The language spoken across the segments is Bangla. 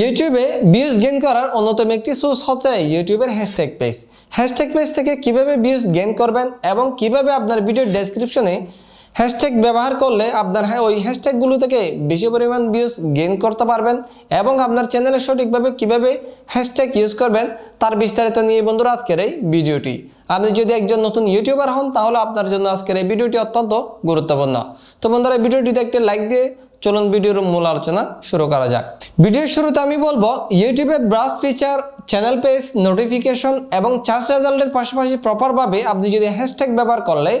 ইউটিউবে ভিউজ গেইন করার অন্যতম একটি সোর্স হচ্ছে ইউটিউবের হ্যাশট্যাগ পেজ হ্যাশট্যাগ পেজ থেকে কীভাবে ভিউজ গেইন করবেন এবং কীভাবে আপনার ভিডিওর ডেসক্রিপশনে হ্যাশট্যাগ ব্যবহার করলে আপনার হ্যাঁ ওই হ্যাশট্যাগুলো থেকে বেশি পরিমাণ ভিউজ গেইন করতে পারবেন এবং আপনার চ্যানেলে সঠিকভাবে কীভাবে হ্যাশট্যাগ ইউজ করবেন তার বিস্তারিত নিয়ে বন্ধুরা আজকের এই ভিডিওটি। আপনি যদি একজন নতুন ইউটিউবার হন তাহলে আপনার জন্য আজকের এই ভিডিওটি অত্যন্ত গুরুত্বপূর্ণ। তো বন্ধুরা ভিডিওটিতে একটি লাইক দিয়ে চলুন ভিডিওর মূল আলোচনা শুরু করা যাক। ভিডিওর শুরুতে আমি বলব ইউটিউবে browse feature channel page notification এবং চার্জ রেজাল্টের পাশাপাশি প্রপারভাবে আপনি যদি হ্যাশট্যাগ ব্যবহার করলে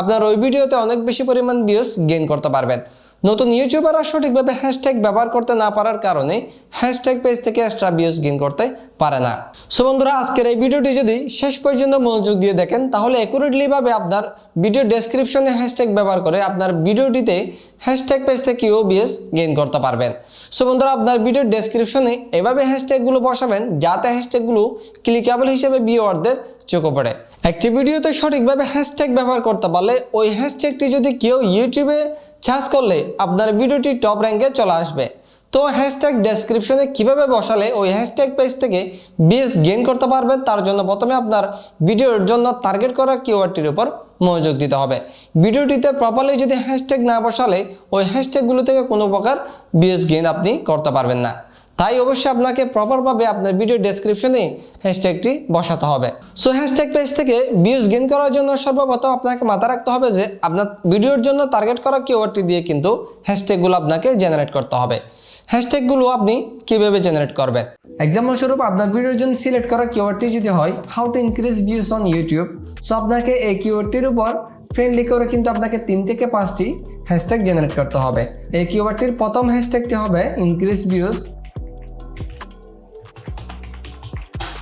আপনার ওই ভিডিওতে অনেক বেশি পরিমাণ ভিউজ গেইন করতে পারবেন। নতুন ইউটিউবাররা সঠিকভাবে হ্যাশট্যাগ ব্যবহার করতে না পারার কারণে হ্যাশট্যাগ পেজ থেকে এক্সট্রা ভিউজ গেইন করতে পারে না। সো বন্ধুরা, আজকের এই ভিডিওটি যদি শেষ পর্যন্ত মনোযোগ দিয়ে দেখেন, তাহলে অ্যাকুরেটলি ভাবে আপনার ভিডিও ডেসক্রিপশনে হ্যাশট্যাগ ব্যবহার করে আপনার ভিডিওটিতে হ্যাশট্যাগ পেজ থেকেও ভিউজ গেইন করতে পারবেন। সো বন্ধুরা, আপনার ভিডিওর ডেসক্রিপশনে এভাবে হ্যাশট্যাগুলো বসাবেন, যাতে হ্যাশট্যাগুলো ক্লিকেবল হিসেবে ভিউয়ারদের চোখে পড়ে। একটি ভিডিওতে সঠিকভাবে হ্যাশট্যাগ ব্যবহার করতে পারলে ওই হ্যাশট্যাগটি যদি কেউ ইউটিউবে সার্চ করলে আপনার ভিডিওটি টপ র্যাঙ্কে চলে আসবে। তো হ্যাশট্যাগ ডেসক্রিপশনে কীভাবে বসালে ওই হ্যাশট্যাগ পেজ থেকে বিএস গেইন করতে পারবেন, তার জন্য প্রথমে আপনার ভিডিওর জন্য টার্গেট করা কিওয়ার্ডটির উপর মনোযোগ দিতে হবে। ভিডিওটিতে প্রপারলি যদি হ্যাশট্যাগ না বসালে, ওই হ্যাশট্যাগগুলো থেকে কোনো প্রকার বিএস গেইন আপনি করতে পারবেন না। তাই অবশ্যই আপনাকে প্রপারভাবে আপনার ভিডিও ডেসক্রিপশনে হ্যাশট্যাগটি বসাতে হবে। সো হ্যাশট্যাগ পেজ থেকে ভিউজ গেইন করার জন্য সর্বপ্রথম আপনাকে মাথায় রাখতে হবে যে আপনার ভিডিওর জন্য টার্গেট করা কিওয়ার্ডটি দিয়ে কিন্তু হ্যাশট্যাগগুলো আপনাকে জেনারেট করতে হবে। হ্যাশট্যাগুলো আপনি কীভাবে জেনারেট করবেন? এক্সাম্পল স্বরূপ আপনার ভিডিওর জন্য সিলেক্ট করা কিওয়ার্ডটি যদি হয় how to increase views on YouTube so আপনাকে এই কিওয়ার্ডটির উপর ফ্রেন্ডলি করে কিন্তু আপনাকে তিন থেকে পাঁচটি হ্যাশট্যাগ জেনারেট করতে হবে। এই কিওয়ার্ডটির প্রথম হ্যাশট্যাগটি হবে ইনক্রিজ ভিউজ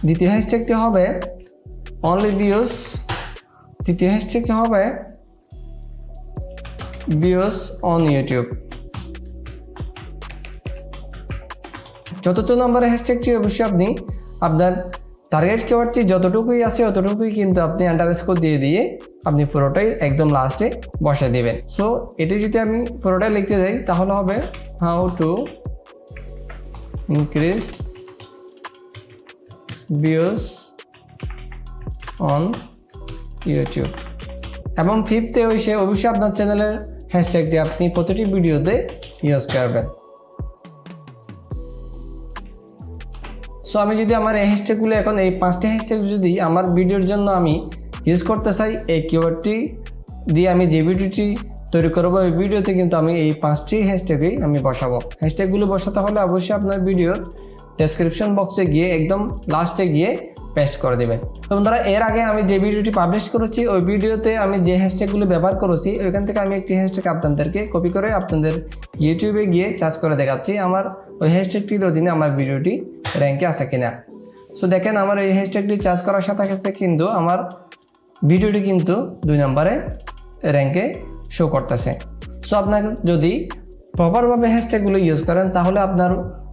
দ্বিতীয় হ্যাশট্যাগটি হবে অনলি ভিউজ তৃতীয় হ্যাশট্যাগটি হবে ভিউজ অন ইউটিউব চতুর্থ নম্বরের হ্যাশট্যাগটি অবশ্যই আপনি আপনার টার্গেট কিওয়ার্ডটি যতটুকুই আছে ততটুকুই কিন্তু আপনি আন্ডারস্কোর দিয়ে দিয়ে আপনি পুরোটাই একদম লাস্টে বসে দিবেন। সো এটি যদি আমি পুরোটাই লিখতে যাই তাহলে হবে how to increase views on YouTube. এবং ফিফথে হয়েছে অবশ্যই আপনার চ্যানেলের হ্যাশট্যাগটি আপনি প্রতিটি ভিডিওতে ইউজ করবেন। সো আমি যদি আমার এই হ্যাশট্যাগুলো এখন, এই পাঁচটি হ্যাশট্যাগ যদি আমার ভিডিওর জন্য আমি ইউজ করতে চাই, এই কিওয়ার্ডটি দিয়ে আমি যে ভিডিওটি তৈরি করব, ওই ভিডিওতে কিন্তু আমি এই পাঁচটি হ্যাশট্যাগই আমি বসাবো। হ্যাশট্যাগুলো বসাতে হলে অবশ্যই আপনার ভিডিওর ডেসক্রিপশন বক্সে গিয়ে একদম লাস্টে গিয়ে পেস্ট করে দেবেন তো বন্ধুরা, এর আগে আমি যে ভিডিওটি পাবলিশ করেছি, ওই ভিডিওতে আমি যে হ্যাশট্যাগুলো ব্যবহার করেছি, ওইখান থেকে আমি একটি হ্যাশট্যাগ আপনাদেরকে কপি করে আপনাদের ইউটিউবে গিয়ে চার্জ করে দেখাচ্ছি আমার ওই হ্যাশট্যাগটির অধীনে আমার ভিডিওটি র্যাঙ্কে আছে কিনা। সো দেখেন আমার এই হ্যাশট্যাগটি চার্জ করার সাথে সাথে কিন্তু আমার ভিডিওটি কিন্তু দুই নম্বরে র্যাঙ্কে শো করতেছে। সো আপনার যদি প্রপারভাবে হ্যাশট্যাগুলো ইউজ করেন, তাহলে আপনার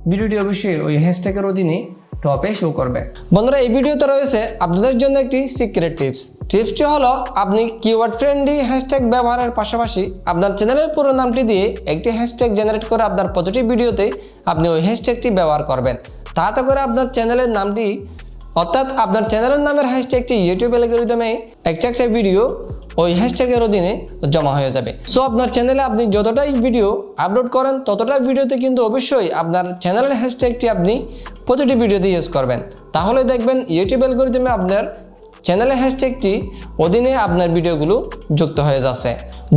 ভিডিওটি অবশ্যই ওই হ্যাশট্যাগের অধীনে টপে শো করবে। বন্ধুরা, এই ভিডিওতে রয়েছে আপনাদের জন্য একটি সিক্রেট টিপস টিপসটি হলো, আপনি কিওয়ার্ড ফ্রেন্ডলি হ্যাশট্যাগ ব্যবহারের পাশাপাশি আপনার চ্যানেলের পুরো নামটি দিয়ে একটি হ্যাশট্যাগ জেনারেট করে আপনার প্রতিটি ভিডিওতে আপনি ওই হ্যাশট্যাগটি ব্যবহার করবেন। তাতে করে আপনার চ্যানেলের নামটি, অর্থাৎ আপনার চ্যানেলের নামের হ্যাশট্যাগটি ইউটিউব অ্যালগোরিদমে একটা একটা ভিডিও ওই হ্যাশট্যাগের অধীনে জমা হয়ে যাবে। সো আপনার চ্যানেলে আপনি যতটাই ভিডিও আপলোড করেন ততটা ভিডিওতে কিন্তু অবশ্যই আপনার চ্যানেলের হ্যাশট্যাগটি আপনি প্রতিটি ভিডিওতে ইউজ করবেন। তাহলে দেখবেন ইউটিউব অ্যালগোরিদমে আপনার চ্যানেলের হ্যাশট্যাগটি অধীনে আপনার ভিডিওগুলো যুক্ত হয়ে যাচ্ছে।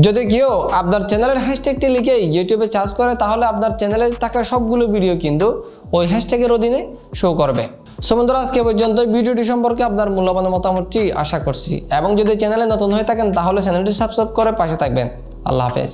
যদি কেউ আপনার চ্যানেলের হ্যাশট্যাগটি লিখে ইউটিউবে চার্জ করে, তাহলে আপনার চ্যানেলে থাকা সবগুলো ভিডিও কিন্তু ওই হ্যাশট্যাগের অধীনে শো করবে। সো বন্ধুরা, আজকে পর্যন্ত ভিডিওটি সম্পর্কে আপনার মূল্যবান মতামতটি আশা করছি। এবং যদি চ্যানেলে নতুন হয়ে থাকেন, তাহলে চ্যানেলটি সাবস্ক্রাইব করে পাশে থাকবেন। আল্লাহ হাফেজ।